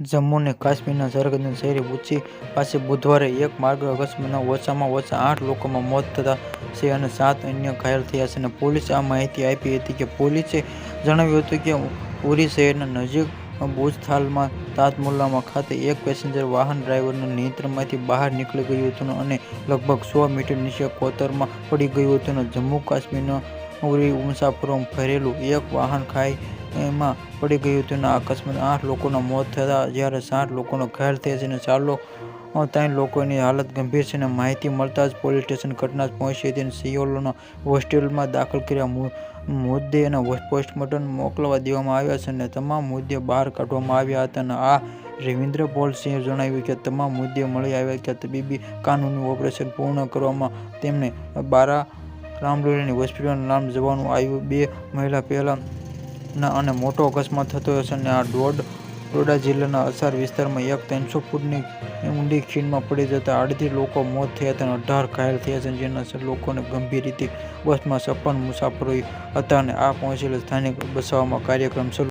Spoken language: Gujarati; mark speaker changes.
Speaker 1: જમ્મુ અને કાશ્મીરના સરહદી શહેરી ઉંચી પાસે બુધવારે એક માર્ગ અકસ્માતમાં ઓછામાં ઓછા આઠ લોકોમાં મોત થતા છે અને સાત અન્ય ઘાયલ થયા છે. અને પોલીસે આ માહિતી આપી હતી. કે પોલીસે જણાવ્યું હતું કે ઉરી શહેરના નજીક બુજથાલમાં તાતમુલ્લામાં ખાતે એક પેસેન્જર વાહન ડ્રાઈવરના નિયંત્રણમાંથી બહાર નીકળી ગયું હતું અને લગભગ સો મીટર નીચે કોતરમાં પડી ગયું હતું. જમ્મુ-કાશ્મીરના ઉરી મુસાફરો ભરેલું એક વાહન ખાઈમાં પડી ગયું હતું. અને અકસ્માત આઠ લોકોના મોત થયા જ્યારે સાત લોકોનો ઘાયલ થયા છે. ત્રણ લોકોની હાલત ગંભીર છે. અને માહિતી મળતા જ પોલીસ સ્ટેશન ઘટના પહોંચી હતી અને સિવિલોને હોસ્પિટલમાં દાખલ કર્યા. મૃતદેહને પોસ્ટમોર્ટમ મોકલવા દેવામાં આવ્યા છે અને તમામ મુદ્દે બહાર કાઢવામાં આવ્યા હતા. અને આર. રવિન્દરપાલ સિંહ જણાવ્યું કે તમામ મુદ્દે મળી આવ્યા કે તબીબી કાનૂની ઓપરેશન પૂર્ણ કરવામાં તેમને રામલોલીની હોસ્પિટલનું નામ જવાનું આવ્યું. બે મહિલા પહેલા અને મોટો અકસ્માત આ દોડ ડોડા જિલ્લાના અસાર વિસ્તારમાં એક ત્રણસો ફૂટની ઊંડી ખીણમાં પડી જતા અડધી લોકો મોત થયા હતા અને અઢાર ઘાયલ થયા છે. જેના લોકોને ગંભીર રીતે બસમાં સપન મુસાફરો હતા અને આ પહોંચેલા સ્થાનિક બસાવવામાં કાર્યક્રમ શરૂ